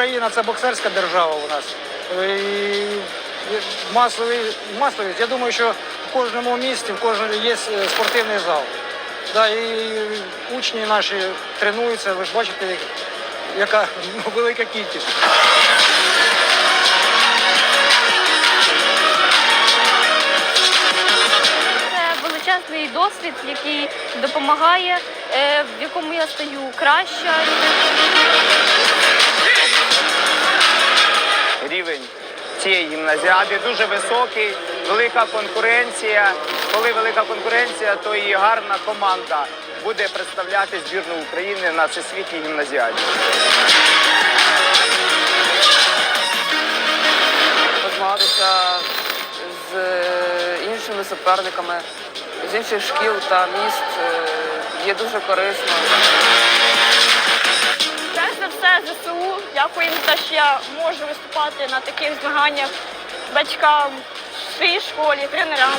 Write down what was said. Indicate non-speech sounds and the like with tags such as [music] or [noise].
Україна це боксерська держава у нас. Е, І масовий, масовість. Я думаю, що в кожному місті, в кожному є е, спортивний зал. Да, і учні наші тренуються, ви ж бачите, яка [laughs] велика кількість. Величезний досвід, який допомагає, е, в якому я стаю краще. Цієї гімназіади дуже високий, велика конкуренція. Коли велика конкуренція, то і гарна команда буде представляти збірну України на всесвітній гімназіаді. змагатися з е, іншими суперниками з інших шкіл та міст е, є дуже корисно. ЗСУ. Дякую їм за те, що я можу виступати на таких змаганнях батькам, своїй школі, тренерам.